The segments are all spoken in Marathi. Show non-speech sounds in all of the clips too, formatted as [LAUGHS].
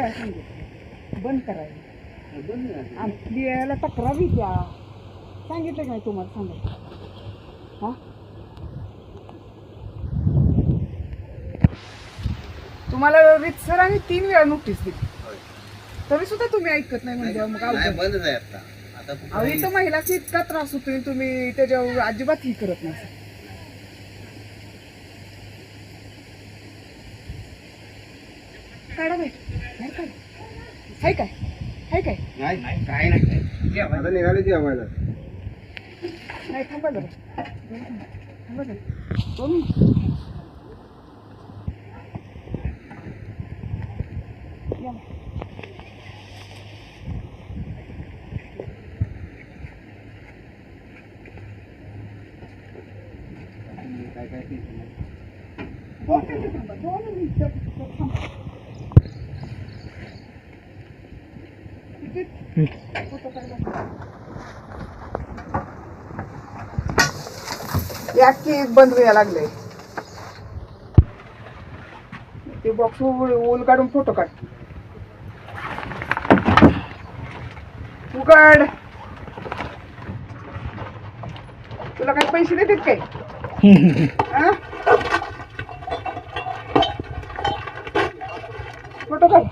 सांगितलं बंद करायला. यायला तक्रार द्या. सांगितलं काय तुम्हाला सांगायचं हा? तुम्हाला रितसर आणि तीन वेळा नोटीस दिली. तरी सुद्धा तुम्ही ऐकत नाही म्हणजे मग अवघड. आहे आता. अहो इथं महिलाची इतका त्रास होतोय तुम्ही त्याच्यावर अजिबात ही करत नाही. काढा बाई. बाहेर काढा हाय काय हाय काय नाही नाही काय नाही आता निघाले जेवायला नाही थांबा जरा थांबा जरा दोन मिनिटं. या. काय काय टेन्शन नाही. दोन मिनिटं की बंद व्हायला लागले ते बॉक्स ओल काढून फोटो काढ. उघड. तुला काही पैसे देतात काय? [LAUGHS] फोटो काढ.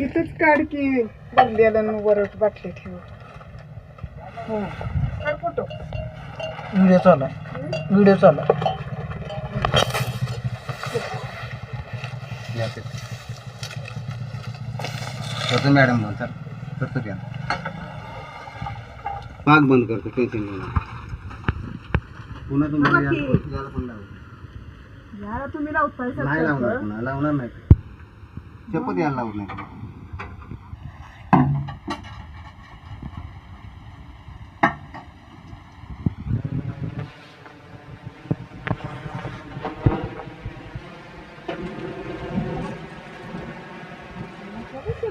तिथंच काढ की बदल्याला वरच बाटली ठेव हा. काढ फोटो व्हिडिओ चालू आहे व्हिडिओ चालू आहे. करतो मॅडम सर करतो त्या पाक बंद करतो टेन्शन घेऊ नका. पुन्हा तुम्हाला. याला- पण लावू. याला तुम्ही लावताय नाही लावणार. पुन्हा लावणार नाही शपथ यायला लावत नाही